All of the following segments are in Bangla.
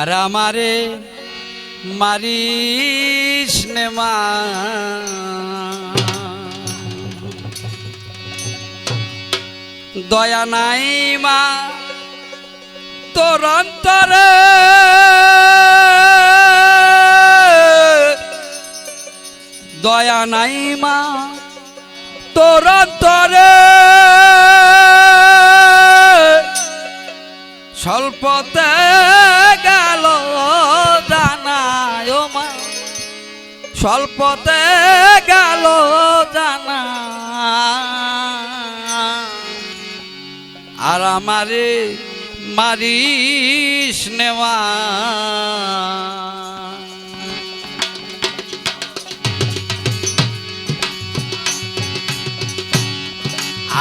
আর আমারে মারিস মা। দয়া নাই মা, তোর অন্তরে। দয়া নাই মা, তোর অন্তরে। স্বল্পতে স্বল্পতে গেল জানা। আর আমারে মারিস নেওয়া।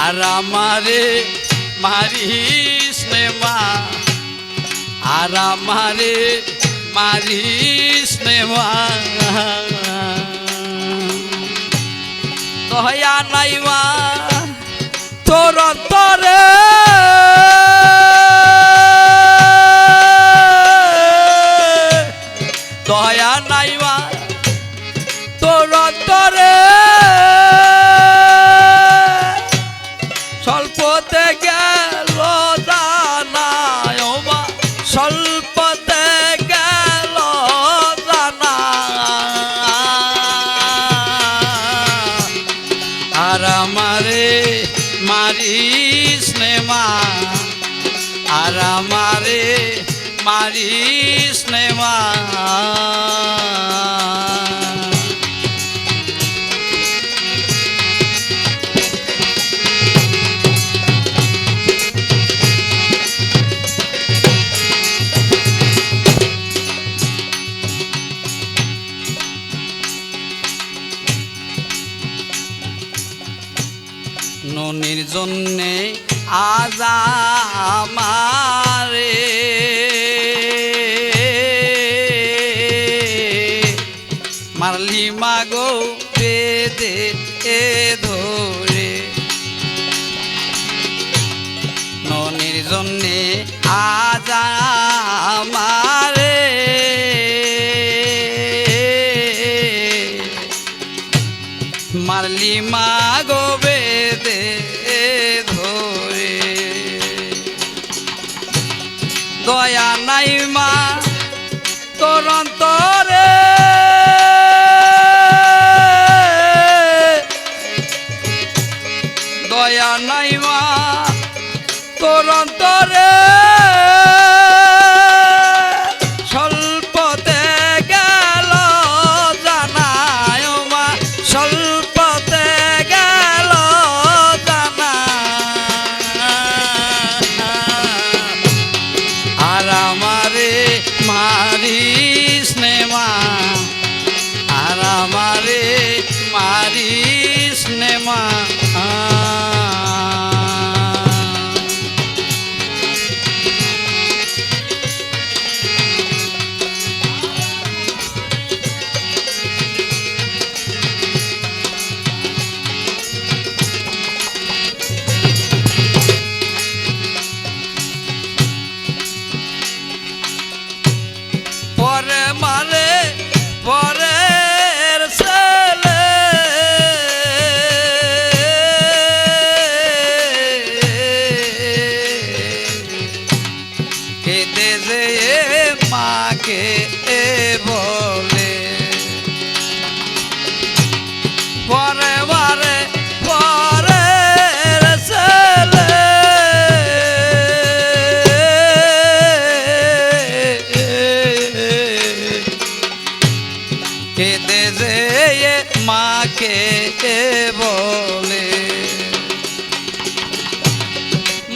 আর আমারে মারিস নে মা আর আমারে মারিস নে মা। নাইমা তোর তোর আর আমারে মারিস নে মা আর আমারে মারিস ননির জন্যে আজ আমারে। মারলি মাগো বেদে এ ধরে। ননির জন্যে আজ আমারে। মারলি মা তোর আর আমারে মারিস নে মা আর আমারে মারিস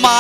মা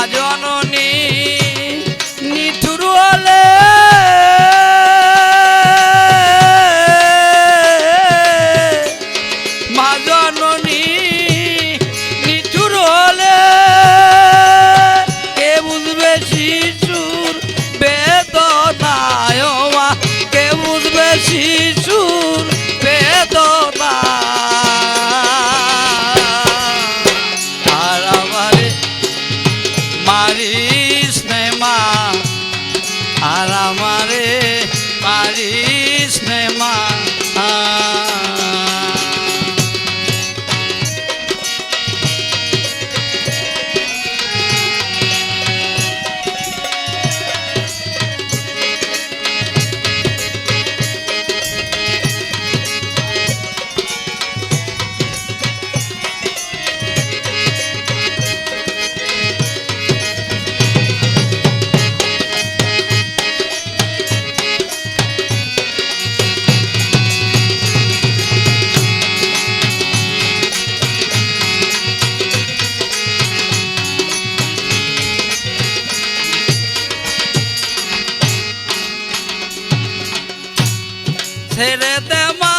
ছেড়ে দে মা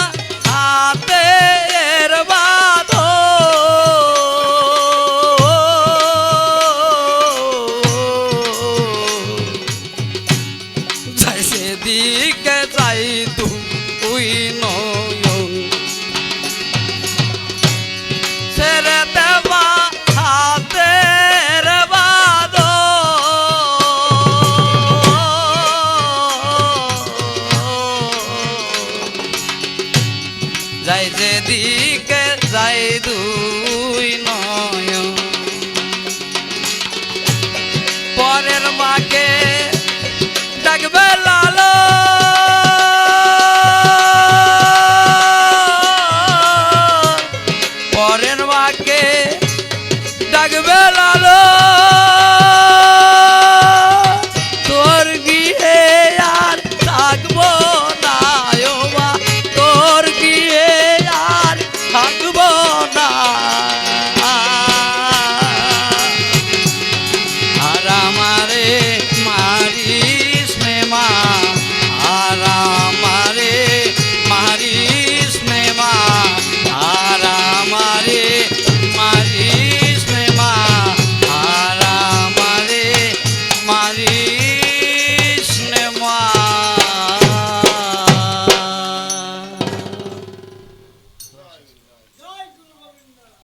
হাতে বাঁধো যাই তুই ন fuck